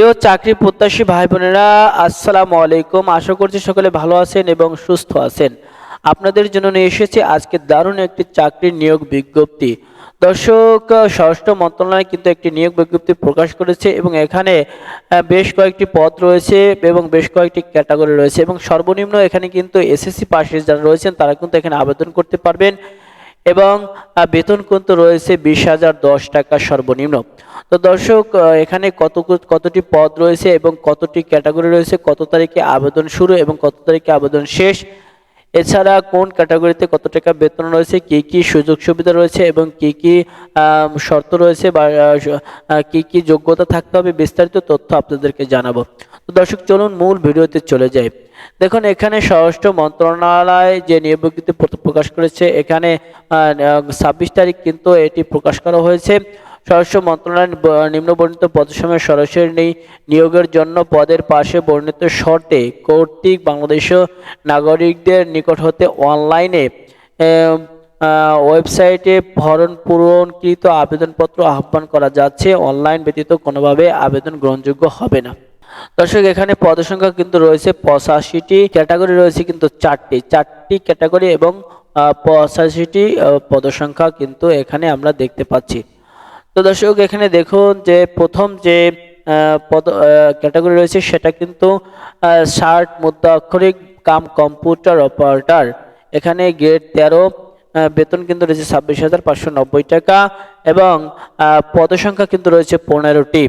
প্রিয় চাকরি প্রত্যাশী ভাই বোনেরা আসসালামু আলাইকুম। আশা করছি সকলে ভালো আছেন এবং সুস্থ আছেন। আপনাদের জন্য নিয়ে এসেছি আজকে দারুণ একটি চাকরির নিয়োগ বিজ্ঞপ্তি। দর্শক, স্বরাষ্ট্র মন্ত্রণালয় কিন্তু একটি নিয়োগ বিজ্ঞপ্তি প্রকাশ করেছে এবং এখানে বেশ কয়েকটি পদ রয়েছে এবং বেশ কয়েকটি ক্যাটাগরি রয়েছে এবং সর্বনিম্ন এখানে কিন্তু এসএসসি পাশের যারা রয়েছেন তারা কিন্তু এখানে আবেদন করতে পারবেন। এবং বেতন কিন্তু রয়েছে? বিশ হাজার দশ টাকা সর্বনিম্ন। তো দর্শক এখানে কত, কতটি পদ রয়েছে এবং কতটি ক্যাটাগরি রয়েছে? কত তারিখে আবেদন শুরু এবং কত তারিখে আবেদন শেষ? এছাড়া কোন ক্যাটাগরিতে কত টাকা বেতন রয়েছে, কি কি সুযোগ সুবিধা রয়েছে এবং কি কি শর্ত রয়েছে বা কি কি যোগ্যতা থাকতে হবে বিস্তারিত তথ্য আপনাদেরকে জানাব। তো দর্শক, চলুন মূল ভিডিওতে চলে যাই। দেখুন, এখানে স্বরাষ্ট্র মন্ত্রণালয় যে নিয়োগ প্রকাশ করেছে, এখানে ছাব্বিশ তারিখ কিন্তু এটি প্রকাশ করা হয়েছে। স্বরাষ্ট্র মন্ত্রণালয় নিম্নবর্ণিত পদসমূহে সরাসরি নিয়োগের জন্য পদের পাশে বর্ণিত শর্তে কর্তৃক বাংলাদেশীয় নাগরিকদের নিকট হতে অনলাইনে ওয়েবসাইটে ভরণ পূরণকৃত আবেদনপত্র আহ্বান করা যাচ্ছে। অনলাইন ব্যতীত কোনোভাবে আবেদন গ্রহণযোগ্য হবে না। দর্শক, এখানে পদসংখ্যা কিন্তু রয়েছে পঁচাশিটি। ক্যাটাগরি রয়েছে কিন্তু চারটি। চারটি ক্যাটাগরি এবং পঁচাশিটি পদসংখ্যা কিন্তু এখানে আমরা দেখতে পাচ্ছি। তো দর্শক, এখানে দেখুন যে প্রথম যে পদ ক্যাটাগরি রয়েছে সেটা কিন্তু ষাট মুদ্রা অক্ষরিক কাম কম্পিউটার অপারেটর এখানে গ্রেড তেরো বেতন কিন্তু রয়েছে ছাব্বিশ হাজার পাঁচশো নব্বই টাকা এবং পদসংখ্যা কিন্তু রয়েছে পনেরোটি।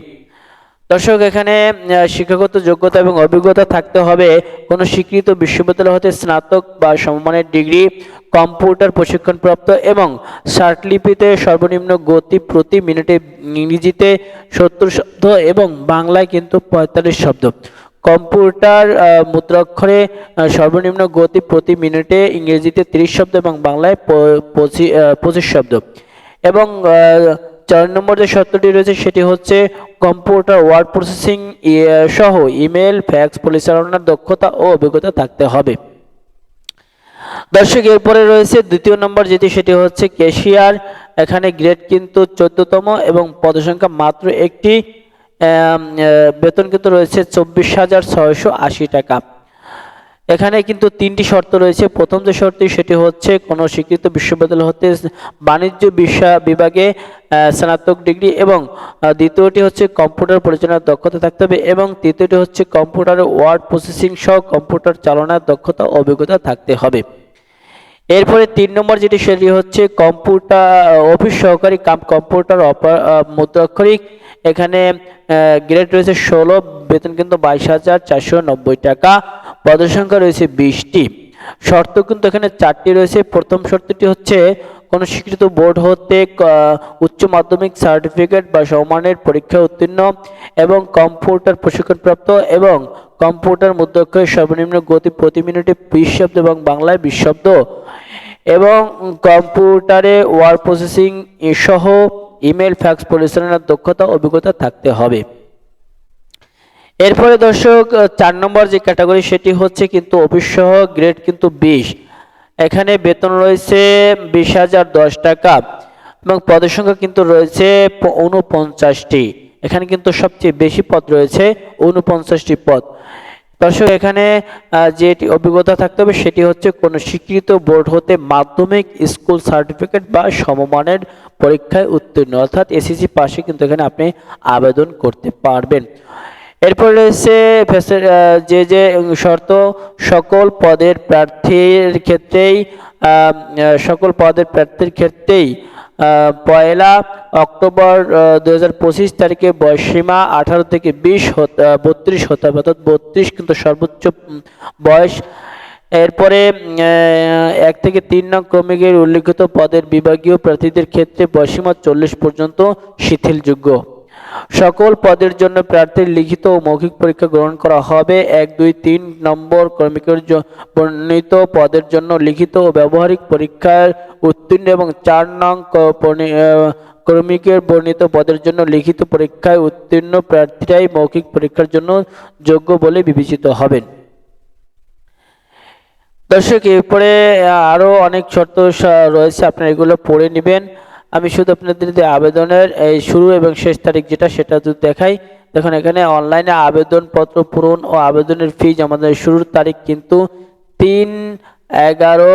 দর্শক, এখানে শিক্ষাগত যোগ্যতা এবং অভিজ্ঞতা থাকতে হবে। কোনো স্বীকৃত বিশ্ববিদ্যালয় হতে স্নাতক বা সমমানের ডিগ্রি কম্পিউটার প্রশিক্ষণপ্রাপ্ত এবং শার্টলিপিতে সর্বনিম্ন গতি প্রতি মিনিটে ইংরেজিতে সত্তর শব্দ এবং বাংলায় কিন্তু পঁয়তাল্লিশ শব্দ। কম্পিউটার মুদ্রাক্ষরে সর্বনিম্ন গতি প্রতি মিনিটে ইংরেজিতে তিরিশ শব্দ এবং বাংলায় পঁচিশ শব্দ। এবং চার নম্বর যে শর্তটি রয়েছে সেটি হচ্ছে কম্পিউটার ওয়ার্ড প্রসেসিং সহ ইমেল, ফ্যাক্স, পরিচালনার দক্ষতা ও অভিজ্ঞতা থাকতে হবে। দর্শক, এরপরে রয়েছে দ্বিতীয় নম্বর যেটি, সেটি হচ্ছে ক্যাশিয়ার। এখানে গ্রেড কিন্তু চোদ্দতম এবং পদসংখ্যা মাত্র একটি বেতন কিন্তু রয়েছে চব্বিশ হাজার ছয়শো আশি টাকা। এখানে কিন্তু তিনটি শর্ত রয়েছে। প্রথম যে শর্তটি, সেটি হচ্ছে কোনো স্বীকৃত বিশ্ববিদ্যালয় হতে বাণিজ্য বিষয় বিভাগে স্নাতক ডিগ্রি এবং দ্বিতীয়টি হচ্ছে কম্পিউটার পরিচালনার দক্ষতা থাকতে হবে এবং তৃতীয়টি হচ্ছে কম্পিউটারে ওয়ার্ড প্রসেসিং সহ কম্পিউটার চালনার দক্ষতা অভিজ্ঞতা থাকতে হবে। এরপরে তিন নম্বর যেটি সেটি হচ্ছে কম্পিউটার অফিস সহকারী কাম কম্পিউটার মুদ্রাক্ষরিক। এখানে গ্রেড রয়েছে ষোলো, বেতন কিন্তু বাইশ হাজার চারশো নব্বই টাকা পদসংখ্যা রয়েছে বিশটি। শর্ত কিন্তু এখানে চারটি রয়েছে। প্রথম শর্তটি হচ্ছে কোনো স্বীকৃত বোর্ড হতে উচ্চ মাধ্যমিক সার্টিফিকেট বা সমানের পরীক্ষা উত্তীর্ণ এবং কম্পিউটার প্রশিক্ষণপ্রাপ্ত এবং কম্পিউটার মুদ্রাক্ষরের সর্বনিম্ন গতি প্রতি মিনিটে বিশ শব্দ এবং বাংলায় বিশ শব্দ এবং কম্পিউটারে ওয়ার্ড প্রসেসিং সহ ইমেল, ফ্যাক্স পরিচালনার দক্ষতা, অভিজ্ঞতা থাকতে হবে। এরপরে দর্শক, চার নম্বর যে ক্যাটাগরি সেটি হচ্ছে কিন্তু অফিস সহ গ্রেড কিন্তু বিশ। এখানে বেতন রয়েছে বিশ হাজার দশ টাকা এবং পদের সংখ্যা কিন্তু রয়েছে ঊনপঞ্চাশটি। এখানে কিন্তু সবচেয়ে বেশি পদ রয়েছে ঊনপঞ্চাশটি পদ। দর্শক, এখানে যেটি অভিজ্ঞতা থাকতে হবে সেটি হচ্ছে কোনো স্বীকৃত বোর্ড হতে মাধ্যমিক স্কুল সার্টিফিকেট বা সমমানের পরীক্ষায় উত্তীর্ণ। অর্থাৎ এসএসসি পাশে কিন্তু এখানে আপনি আবেদন করতে পারবেন। এরপর রয়েছে যে যে শর্ত, সকল পদের প্রার্থীর ক্ষেত্রেই সকল পদের প্রার্থীর ক্ষেত্রেই পয়লা অক্টোবর দু হাজার পঁচিশ তারিখে বয়সীমা আঠারো থেকে বিশ বত্রিশ হতে হবে, অর্থাৎ বত্রিশ কিন্তু সর্বোচ্চ বয়স। এরপরে এক থেকে তিন নং ক্রমিকের উল্লিখিত পদের বিভাগীয় প্রার্থীদের ক্ষেত্রে বয়সীমা চল্লিশ পর্যন্ত শিথিলযোগ্য। সকল পদের জন্য প্রার্থীর লিখিত ও মৌখিক পরীক্ষা গ্রহণ করা হবে। এক দুই তিন নম্বর কর্মিকের বর্ণিত পদের জন্য লিখিত ও ব্যবহারিক পরীক্ষার উত্তীর্ণ এবং চার নং ক- পরি- আহ, কর্মিকের বর্ণিত পদের জন্য লিখিত পরীক্ষায় উত্তীর্ণ প্রার্থীরাই মৌখিক পরীক্ষার জন্য যোগ্য বলে বিবেচিত হবেন। দর্শক এরপরে আরও অনেক শর্ত রয়েছে আপনারা এগুলো পড়ে নেবেন। আমি শুধু আপনাদের যদি আবেদনের, এই শুরু এবং শেষ তারিখ যেটা সেটা যদি দেখাই, দেখুন এখানে অনলাইনে আবেদনপত্র পূরণ ও আবেদনের ফি আমাদের শুরুর তারিখ কিন্তু তিন এগারো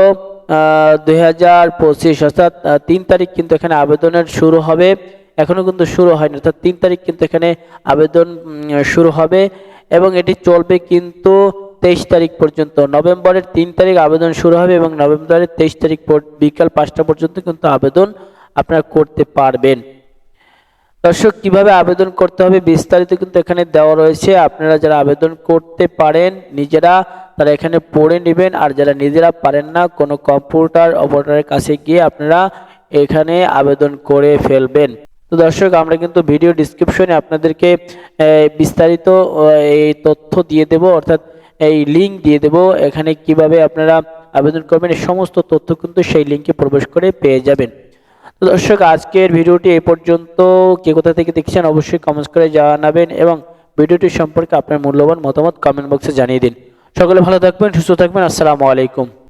দুই হাজার পঁচিশ, অর্থাৎ তিন তারিখ কিন্তু এখানে আবেদনের শুরু হবে। এখনও কিন্তু শুরু হয়নি, অর্থাৎ তিন তারিখ কিন্তু এখানে আবেদন শুরু হবে এবং এটি চলবে কিন্তু তেইশ তারিখ পর্যন্ত। নভেম্বরের তিন তারিখ আবেদন শুরু হবে এবং নভেম্বরের তেইশ তারিখ বিকাল পাঁচটা পর্যন্ত কিন্তু আবেদন আপনারা করতে পারবেন। দর্শক, কীভাবে আবেদন করতে হবে বিস্তারিত কিন্তু এখানে দেওয়া রয়েছে। আপনারা যারা আবেদন করতে পারেন, নিজেরা তারা এখানে পড়ে নেবেন। আর যারা নিজেরা পারেন না, কোনো কম্পিউটার অপারেটরের কাছে গিয়ে আপনারা এখানে আবেদন করে ফেলবেন। তো দর্শক, আমরা কিন্তু ভিডিও ডিসক্রিপশনে আপনাদেরকে বিস্তারিত এই তথ্য দিয়ে দেব। অর্থাৎ এই লিঙ্ক দিয়ে দেব। এখানে কীভাবে আপনারা আবেদন করবেন, এই সমস্ত তথ্য কিন্তু সেই লিংকে প্রবেশ করে পেয়ে যাবেন। তো দর্শক, আজকের ভিডিওটি এ পর্যন্ত। কে কোথা থেকে দেখছেন অবশ্যই কমেন্টস করে জানাবেন এবং ভিডিওটি সম্পর্কে আপনার মূল্যবান মতামত কমেন্ট বক্সে জানিয়ে দিন। সকলে ভালো থাকবেন, সুস্থ থাকবেন, আসসালামু আলাইকুম।